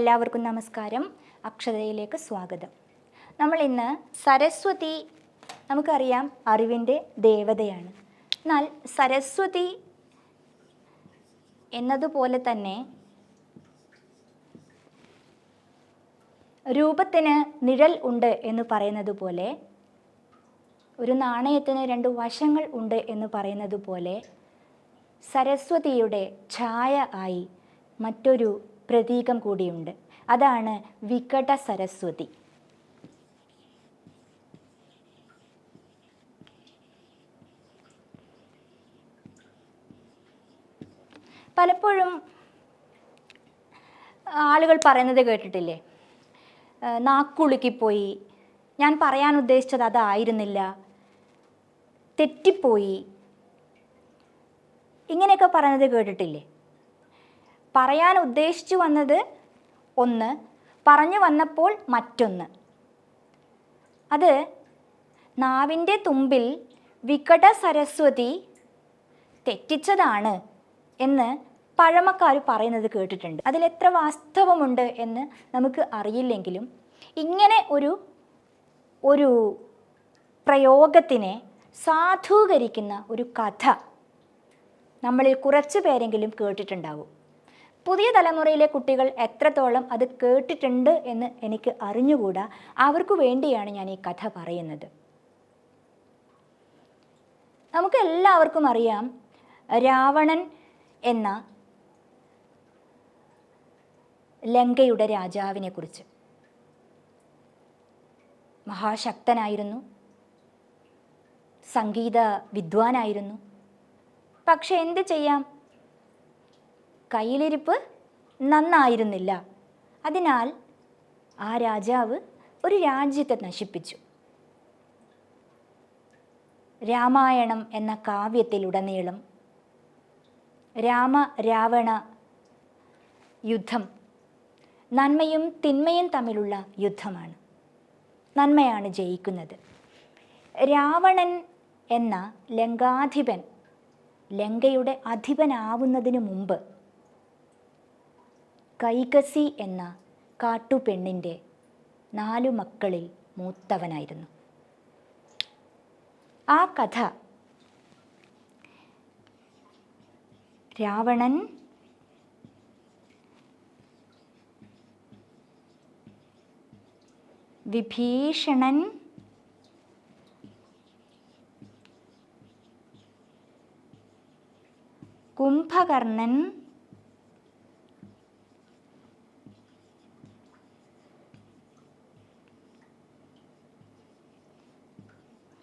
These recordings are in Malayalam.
എല്ലാവർക്കും നമസ്കാരം. അക്ഷതയിലേക്ക് സ്വാഗതം. നമ്മൾ ഇന്ന് സരസ്വതി നമുക്കറിയാം അറിവിന്റെ ദേവതയാണ്. എന്നാൽ സരസ്വതി എന്നതുപോലെ തന്നെ രൂപത്തിന് നിഴൽ ഉണ്ട് എന്ന് പറയുന്നത് പോലെ ഒരു നാണയത്തിന് രണ്ട് വശങ്ങൾ ഉണ്ട് എന്ന് പറയുന്നത് പോലെ സരസ്വതിയുടെ ഛായ ആയി മറ്റൊരു പ്രതീകം കൂടിയുണ്ട്. അതാണ് വികട സരസ്വതി. പലപ്പോഴും ആളുകൾ പറയുന്നത് കേട്ടിട്ടില്ലേ? നാക്കുളുക്കിപ്പോയി. ഞാൻ പറയാൻ ഉദ്ദേശിച്ചത് അതായിരുന്നില്ല. തെറ്റിപ്പോയി. ഇങ്ങനെയൊക്കെ പറയുന്നത് കേട്ടിട്ടില്ലേ? പറയാൻ ഉദ്ദേശിച്ചു വന്നത് ഒന്ന് പറഞ്ഞു വന്നപ്പോൾ മറ്റൊന്ന്. അത് നാവിന്റെ തുമ്പിൽ വികട സരസ്വതി തെറ്റിച്ചതാണ് എന്ന് പഴമക്കാർ പറയുന്നത് കേട്ടിട്ടുണ്ട്. അതിലെത്ര വാസ്തവമുണ്ട് എന്ന് നമുക്ക് അറിയില്ലെങ്കിലും ഇങ്ങനെ ഒരു ഒരു പ്രയോഗത്തിനെ സാധൂകരിക്കുന്ന ഒരു കഥ നമ്മളിൽ കുറച്ച് പേരെങ്കിലും കേട്ടിട്ടുണ്ടാവും. പുതിയ തലമുറയിലെ കുട്ടികൾ എത്രത്തോളം അത് കേട്ടിട്ടുണ്ട് എന്ന് എനിക്ക് അറിഞ്ഞുകൂടാ? അവർക്ക് വേണ്ടിയാണ് ഞാൻ ഈ കഥ പറയുന്നത്. നമുക്ക് എല്ലാവർക്കും അറിയാം രാവണൻ എന്ന ലങ്കയുടെ രാജാവിനെ കുറിച്ച്. മഹാശക്തനായിരുന്നു സംഗീത വിദ്വാനായിരുന്നു. പക്ഷെ എന്ത് ചെയ്യാം? കയ്യിലിരിപ്പ് നന്നായിരുന്നില്ല. അതിനാൽ ആ രാജാവ് ഒരു രാജ്യത്തെ നശിപ്പിച്ചു. രാമായണം എന്ന കാവ്യത്തിലുടനീളം രാമ രാവണ യുദ്ധം നന്മയും തിന്മയും തമ്മിലുള്ള യുദ്ധമാണ്. നന്മയാണ് ജയിക്കുന്നത്. രാവണൻ എന്ന ലങ്കാധിപൻ ലങ്കയുടെ അധിപനാവുന്നതിന് മുമ്പ് കൈകസി എന്ന കാട്ടുപെണ്ണിന്റെ നാലു മക്കളിൽ മൂത്തവനായിരുന്നു. ആ കഥ രാവണൻ വിഭീഷണൻ കുംഭകർണൻ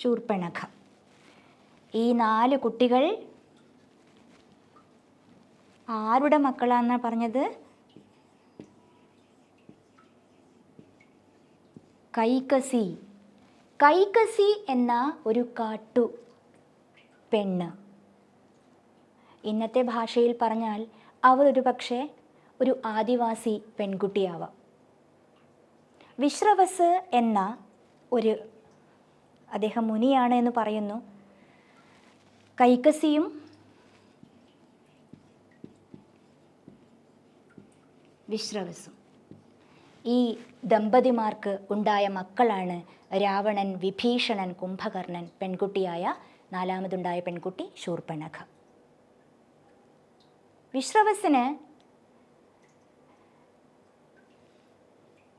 ശൂർപ്പണഖ ഈ നാല് കുട്ടികൾ ആരുടെ മക്കളാണെന്ന് പറഞ്ഞത്? കൈകസി. കൈകസി എന്ന ഒരു കാട്ടു പെണ്ണ്. ഇന്നത്തെ ഭാഷയിൽ പറഞ്ഞാൽ അവർ ഒരു പക്ഷേ ഒരു ആദിവാസി പെൺകുട്ടിയാവാം. വിശ്രവസ് എന്ന ഒരു അദ്ദേഹം മുനിയാണ് എന്ന് പറയുന്നു. കൈക്കസിയും വിശ്രവസും. ഈ ദമ്പതിമാർക്ക് ഉണ്ടായ മക്കളാണ് രാവണൻ വിഭീഷണൻ കുംഭകർണൻ പെൺകുട്ടിയായ നാലാമതുണ്ടായ പെൺകുട്ടി ശൂർപ്പണഖ വിശ്രവസിന്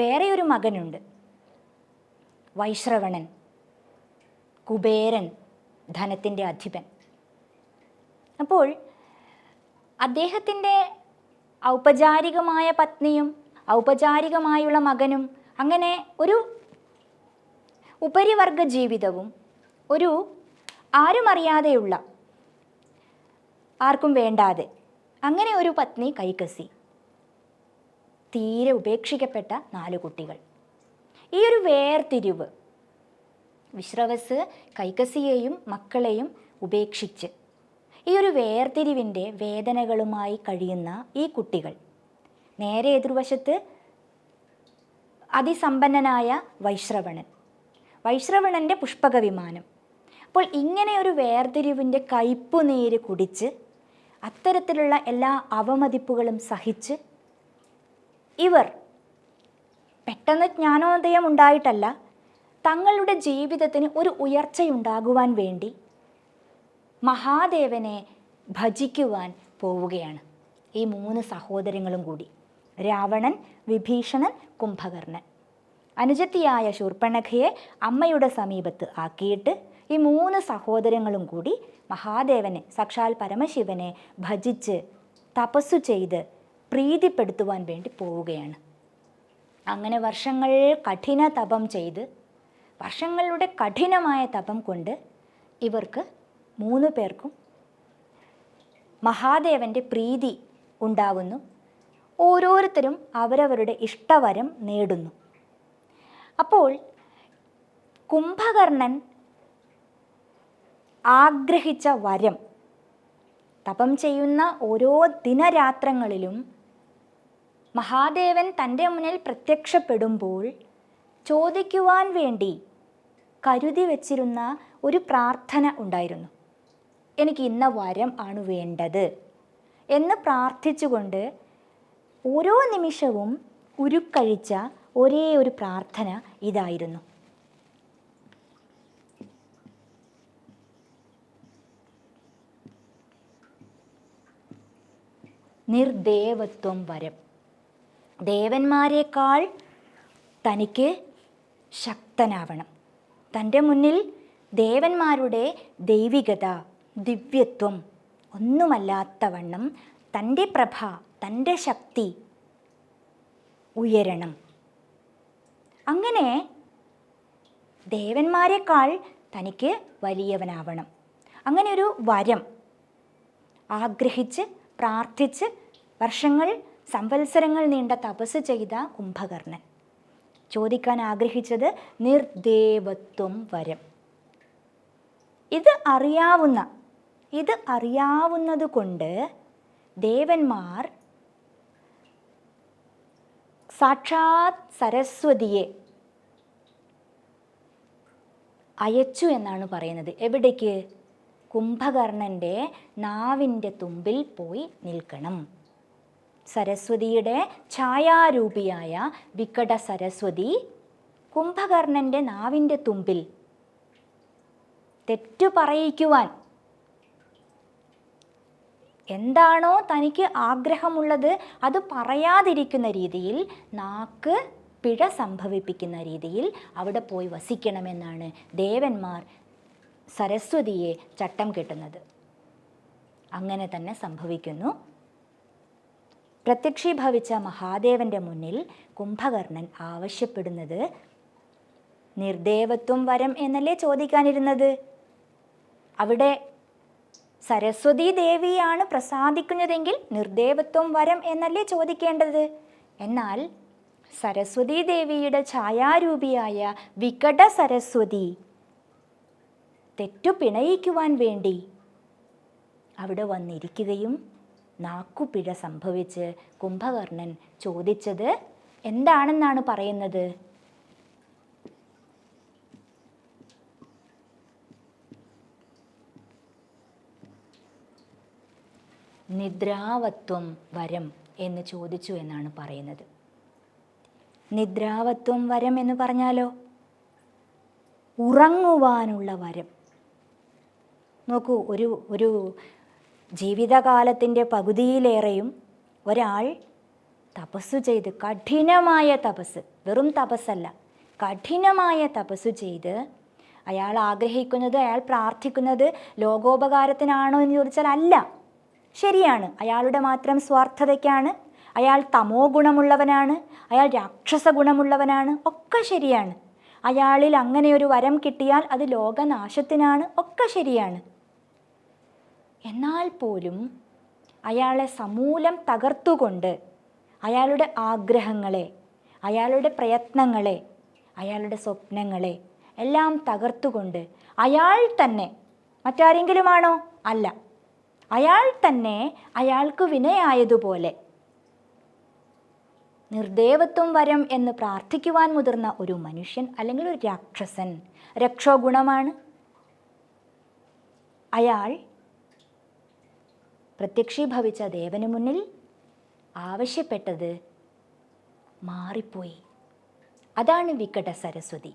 വേറെ ഒരു മകനുണ്ട്. വൈശ്രവണൻ. കുബേരൻ ധനത്തിന്റെ അധിപൻ. അപ്പോൾ അദ്ദേഹത്തിന്റെ ഔപചാരികമായ പത്നിയും ഔപചാരികമായുള്ള മകനും അങ്ങനെ ഒരു ഉപരിവർഗ ജീവിതവും ഒരു ആരും അറിയാതെയുള്ള ആർക്കും വേണ്ടാതെ അങ്ങനെ ഒരു പത്നി കൈകസി തീരെ ഉപേക്ഷിക്കപ്പെട്ട നാല് കുട്ടികൾ. ഈ ഒരു വേർതിരിവ് വിശ്രവസ് കൈകസിയെയും മക്കളെയും ഉപേക്ഷിച്ച്. ഈ ഒരു വേർതിരിവിന്റെ വേദനകളുമായി കഴിയുന്ന ഈ കുട്ടികൾ നേരെ എതിർവശത്ത് അതിസമ്പന്നനായ വൈശ്രവണൻ. വൈശ്രവണന്റെ പുഷ്പക വിമാനം അപ്പോൾ ഇങ്ങനെ ഒരു വേർതിരിവിന്റെ കയ്പുനീര് കുടിച്ച് അത്തരത്തിലുള്ള എല്ലാ അവമതിപ്പുകളും സഹിച്ച് ഇവർ പെട്ടെന്ന് ജ്ഞാനോദയം ഉണ്ടായിട്ടല്ല തങ്ങളുടെ ജീവിതത്തിന് ഒരു ഉയർച്ചയുണ്ടാകുവാൻ വേണ്ടി മഹാദേവനെ ഭജിക്കുവാൻ പോവുകയാണ്. ഈ മൂന്ന് സഹോദരങ്ങളും കൂടി. രാവണൻ വിഭീഷണൻ കുംഭകർണൻ. അനുജത്തിയായ ശൂർപ്പണഖയെ അമ്മയുടെ സമീപത്ത് ആക്കിയിട്ട് ഈ മൂന്ന് സഹോദരങ്ങളും കൂടി മഹാദേവനെ സാക്ഷാൽ പരമശിവനെ ഭജിച്ച് തപസ്സു ചെയ്ത് പ്രീതിപ്പെടുത്തുവാൻ വേണ്ടി പോവുകയാണ്. അങ്ങനെ വർഷങ്ങൾ കഠിന തപം ചെയ്ത് വർഷങ്ങളുടെ കഠിനമായ തപം കൊണ്ട് ഇവർക്ക് മൂന്ന് പേർക്കും മഹാദേവന്റെ പ്രീതി ഉണ്ടാവുന്നു. ഓരോരുത്തരും അവരവരുടെ ഇഷ്ടവരം നേടുന്നു. അപ്പോൾ കുംഭകർണൻ ആഗ്രഹിച്ച വരം തപം ചെയ്യുന്ന ഓരോ ദിനരാത്രങ്ങളിലും മഹാദേവൻ തന്റെ മുന്നിൽ പ്രത്യക്ഷപ്പെടുമ്പോൾ ചോദിക്കുവാൻ വേണ്ടി കരുതി വച്ചിരുന്ന ഒരു പ്രാർത്ഥന ഉണ്ടായിരുന്നു. എനിക്ക് ഇന്ന വരം ആണ് വേണ്ടത് എന്ന് പ്രാർത്ഥിച്ചുകൊണ്ട് ഓരോ നിമിഷവും ഉരുക്കഴിച്ച ഒരേ ഒരു പ്രാർത്ഥന ഇതായിരുന്നു. നിർദേവത്വം വരം ദേവന്മാരെക്കാൾ തനിക്ക് ശക്തനാവണം. തന്റെ മുന്നിൽ ദേവന്മാരുടെ ദൈവികത ദിവ്യത്വം ഒന്നുമല്ലാത്തവണ്ണം തന്റെ പ്രഭ തന്റെ ശക്തി ഉയരണം. അങ്ങനെ ദേവന്മാരെക്കാൾ തനിക്ക് വലിയവനാവണം. അങ്ങനെ ഒരു വരം ആഗ്രഹിച്ച് പ്രാർത്ഥിച്ച് വർഷങ്ങൾ സംവത്സരങ്ങൾ നീണ്ട തപസ് ചെയ്ത കുംഭകർണൻ. ചോദിക്കാൻ ആഗ്രഹിച്ചത് നിർദേവത്വം വരം. ഇത് അറിയാവുന്ന ഇത് അറിയാവുന്നത് കൊണ്ട് ദേവന്മാർ സാക്ഷാത് സരസ്വതിയെ അയച്ചു എന്നാണ് പറയുന്നത്. എവിടേക്ക്? കുംഭകർണന്റെ നാവിന്റെ തുമ്പിൽ പോയി നിൽക്കണം. സരസ്വതിയുടെ ഛായാരൂപിയായ വികട സരസ്വതി കുംഭകർണന്റെ നാവിന്റെ തുമ്പിൽ തെറ്റു പറയിക്കുവാൻ. എന്താണോ തനിക്ക് ആഗ്രഹമുള്ളത് അത് പറയാതിരിക്കുന്ന രീതിയിൽ നാക്ക് പിഴ സംഭവിപ്പിക്കുന്ന രീതിയിൽ അവിടെ പോയി വസിക്കണമെന്നാണ് ദേവന്മാർ സരസ്വതിയെ ചട്ടം കെട്ടുന്നത്. അങ്ങനെ തന്നെ സംഭവിക്കുന്നു. പ്രത്യക്ഷീഭവിച്ച മഹാദേവന്റെ മുന്നിൽ കുംഭകർണൻ ആവശ്യപ്പെടുന്നത് നിർദേവത്വം വരം എന്നല്ലേ ചോദിക്കാനിരുന്നത്? അവിടെ സരസ്വതി ദേവിയാണ് പ്രസാദിക്കുന്നതെങ്കിൽ നിർദേവത്വം വരം എന്നല്ലേ ചോദിക്കേണ്ടത്? എന്നാൽ സരസ്വതി ദേവിയുടെ ഛായാരൂപിയായ വികട സരസ്വതി തെറ്റു പിണയിക്കുവാൻ വേണ്ടി അവിടെ വന്നിരിക്കുകയും നാക്കുപിഴ സംഭവിച്ച് കുംഭകർണൻ ചോദിച്ചത് എന്താണെന്നാണ് പറയുന്നത്? നിദ്രാവത്വം വരം എന്ന് ചോദിച്ചു എന്നാണ് പറയുന്നത്. നിദ്രാവത്വം വരം എന്ന് പറഞ്ഞാലോ? ഉറങ്ങുവാനുള്ള വരം. നോക്കൂ ഒരു ഒരു ജീവിതകാലത്തിന്റെ പകുതിയിലേറെയും ഒരാൾ തപസ്സു ചെയ്ത് കഠിനമായ തപസ് വെറും തപസ്സല്ല കഠിനമായ തപസ്സു ചെയ്ത് അയാൾ ആഗ്രഹിക്കുന്നത് അയാൾ പ്രാർത്ഥിക്കുന്നത് ലോകോപകാരത്തിനാണോ എന്ന് ചോദിച്ചാൽ അല്ല. ശരിയാണ് അയാളുടെ മാത്രം സ്വാർത്ഥതയ്ക്കാണ് അയാൾ തമോ ഗുണമുള്ളവനാണ് അയാൾ രാക്ഷസ ഗുണമുള്ളവനാണ് ഒക്കെ ശരിയാണ്. അയാളിൽ അങ്ങനെ ഒരു വരം കിട്ടിയാൽ അത് ലോകനാശത്തിനാണ് ഒക്കെ ശരിയാണ്. എന്നാൽ പോലും അയാളെ സമൂലം തകർത്തുകൊണ്ട് അയാളുടെ ആഗ്രഹങ്ങളെ അയാളുടെ പ്രയത്നങ്ങളെ അയാളുടെ സ്വപ്നങ്ങളെ എല്ലാം തകർത്തുകൊണ്ട് അയാൾ തന്നെ മറ്റാരെങ്കിലുമാണോ? അല്ല. അയാൾ തന്നെ അയാൾക്ക് വിനയായതുപോലെ നിർദേവത്വം വരം എന്ന് പ്രാർത്ഥിക്കുവാൻ മുതിർന്ന ഒരു മനുഷ്യൻ അല്ലെങ്കിൽ ഒരു രാക്ഷസൻ രക്ഷോഗുണമാണ്. അയാൾ പ്രത്യക്ഷീഭവിച്ച ദേവന് മുന്നിൽ ആവശ്യപ്പെട്ടത് മാറിപ്പോയി. അതാണ് വികട സരസ്വതി.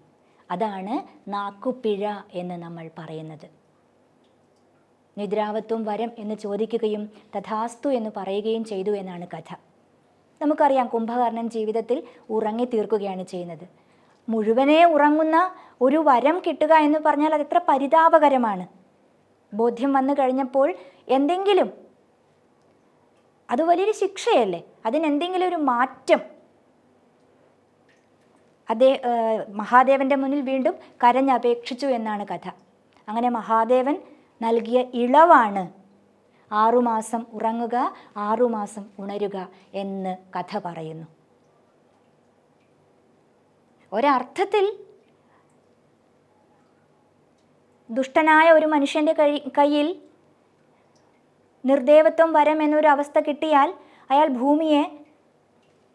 അതാണ് നാക്കുപിഴ എന്ന് നമ്മൾ പറയുന്നത്. നിദ്രാവത്വം വരം എന്ന് ചോദിക്കുകയും തഥാസ്തു എന്ന് പറയുകയും ചെയ്തു എന്നാണ് കഥ. നമുക്കറിയാം കുംഭകർണൻ ജീവിതത്തിൽ ഉറങ്ങി തീർക്കുകയാണ് ചെയ്യുന്നത്. മുഴുവനെ ഉറങ്ങുന്ന ഒരു വരം കിട്ടുക എന്ന് പറഞ്ഞാൽ അത് എത്ര പരിതാപകരമാണ്. ബോധ്യം വന്നു കഴിഞ്ഞപ്പോൾ എന്തെങ്കിലും അത് വലിയൊരു ശിക്ഷയല്ലേ? അതിനെന്തെങ്കിലും ഒരു മാറ്റം. അതേ മഹാദേവന്റെ മുന്നിൽ വീണ്ടും കരഞ്ഞപേക്ഷിച്ചു എന്നാണ് കഥ. അങ്ങനെ മഹാദേവൻ നൽകിയ ഇളവാണ്. ആറുമാസം ഉറങ്ങുക ആറുമാസം ഉണരുക എന്ന് കഥ പറയുന്നു. ഒരർത്ഥത്തിൽ ദുഷ്ടനായ ഒരു മനുഷ്യന്റെ കൈ കയ്യിൽ നിർദേവത്വം വരം എന്നൊരു അവസ്ഥ കിട്ടിയാൽ അയാൾ ഭൂമിയെ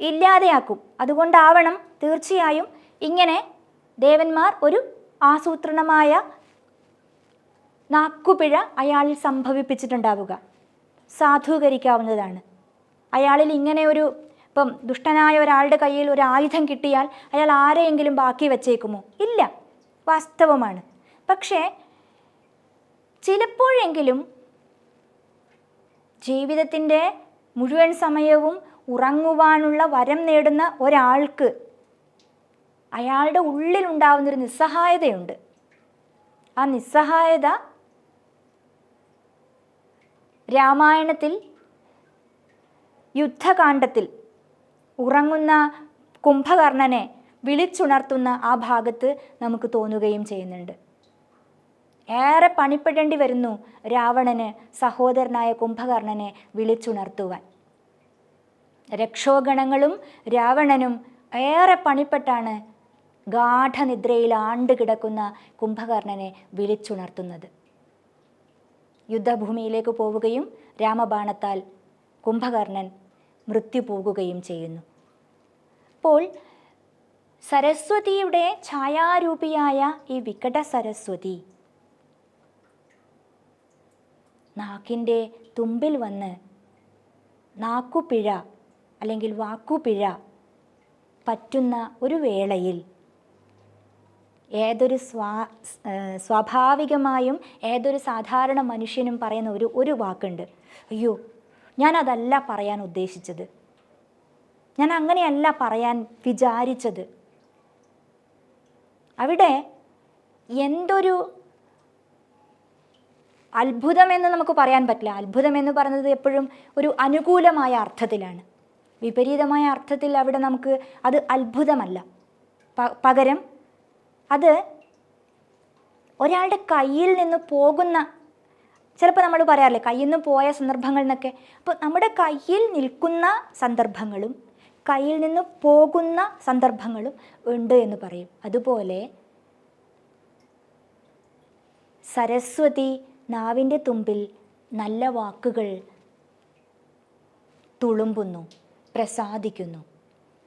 ഇല്ലാതെയാക്കും. അതുകൊണ്ടാവണം തീർച്ചയായും ഇങ്ങനെ ദേവന്മാർ ഒരു ആസൂത്രണമായ നാക്കുപിഴ അയാളിൽ സംഭവിപ്പിച്ചിട്ടുണ്ടാവുക. സാധൂകരിക്കാവുന്നതാണ്. അയാളിൽ ഇങ്ങനെ ഒരു ഇപ്പം ദുഷ്ടനായ ഒരാളുടെ കയ്യിൽ ഒരു ആയുധം കിട്ടിയാൽ അയാൾ ആരെയെങ്കിലും ബാക്കി വെച്ചേക്കുമോ? ഇല്ല. വാസ്തവമാണ്. പക്ഷേ ചിലപ്പോഴെങ്കിലും ജീവിതത്തിന്റെ മുഴുവൻ സമയവും ഉറങ്ങുവാനുള്ള വരം നേടുന്ന ഒരാൾക്ക് അയാളുടെ ഉള്ളിലുണ്ടാവുന്നൊരു നിസ്സഹായതയുണ്ട്. ആ നിസ്സഹായത രാമായണത്തിൽ യുദ്ധകാണ്ഡത്തിൽ ഉറങ്ങുന്ന കുംഭകർണനെ വിളിച്ചുണർത്തുന്ന ആ ഭാഗത്ത് നമുക്ക് തോന്നുകയും ചെയ്യുന്നുണ്ട്. ഏറെ പണിപ്പെടേണ്ടി വരുന്നു രാവണന് സഹോദരനായ കുംഭകർണനെ വിളിച്ചുണർത്തുവാൻ. രക്ഷോഗണങ്ങളും രാവണനും ഏറെ പണിപ്പെട്ടാണ് ഗാഠനിദ്രയിൽ ആണ്ടുകിടക്കുന്ന കുംഭകർണനെ വിളിച്ചുണർത്തുന്നത്. യുദ്ധഭൂമിയിലേക്ക് പോവുകയും രാമബാണത്താൽ കുംഭകർണൻ മൃത്യു പോകുകയും ചെയ്യുന്നു. അപ്പോൾ സരസ്വതിയുടെ ഛായാരൂപിയായ ഈ വികട സരസ്വതി നാക്കിന്റെ തുമ്പിൽ വന്ന് നാക്കുപിഴ അല്ലെങ്കിൽ വാക്കുപിഴ പറ്റുന്ന ഒരു വേളയിൽ ഏതൊരു സ്വാ സ്വാഭാവികമായും ഏതൊരു സാധാരണ മനുഷ്യനും പറയുന്ന ഒരു ഒരു വാക്കുണ്ട്. അയ്യോ ഞാനതല്ല പറയാൻ ഉദ്ദേശിച്ചത്. ഞാൻ അങ്ങനെയല്ല പറയാൻ വിചാരിച്ചത്. അവിടെ എന്തൊരു അത്ഭുതമെന്ന് നമുക്ക് പറയാൻ പറ്റില്ല. അത്ഭുതം എന്ന് പറയുന്നത് എപ്പോഴും ഒരു അനുകൂലമായ അർത്ഥത്തിലാണ്. വിപരീതമായ അർത്ഥത്തിൽ അവിടെ നമുക്ക് അത് അത്ഭുതമല്ല. പകരം അത് ഒരാളുടെ കയ്യിൽ നിന്ന് പോകുന്ന ചിലപ്പോൾ നമ്മൾ പറയാറില്ലേ കയ്യിൽ നിന്ന് പോയ സന്ദർഭങ്ങൾ എന്നൊക്കെ അപ്പോൾ നമ്മുടെ കയ്യിൽ നിൽക്കുന്ന സന്ദർഭങ്ങളും കയ്യിൽ നിന്ന് പോകുന്ന സന്ദർഭങ്ങളും ഉണ്ട് എന്ന് പറയും. അതുപോലെ സരസ്വതി നാവിന്റെ തുമ്പിൽ നല്ല വാക്കുകൾ തുളുമ്പുന്നു പ്രസാദിക്കുന്നു.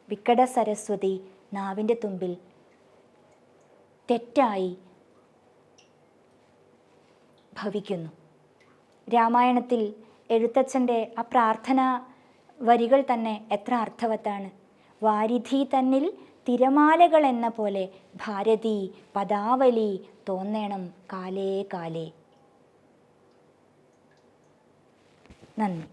വിക്കട സരസ്വതി നാവിന്റെ തുമ്പിൽ തെറ്റായി ഭവിക്കുന്നു. രാമായണത്തിൽ എഴുത്തച്ഛന്റെ ആ പ്രാർത്ഥന വരികൾ തന്നെ എത്ര അർത്ഥവത്താണ്. വാരിധി തന്നിൽ തിരമാലകൾ എന്ന പോലെ ഭാരതി പദാവലി തോന്നേണം കാലേ കാലേ. നന്ദി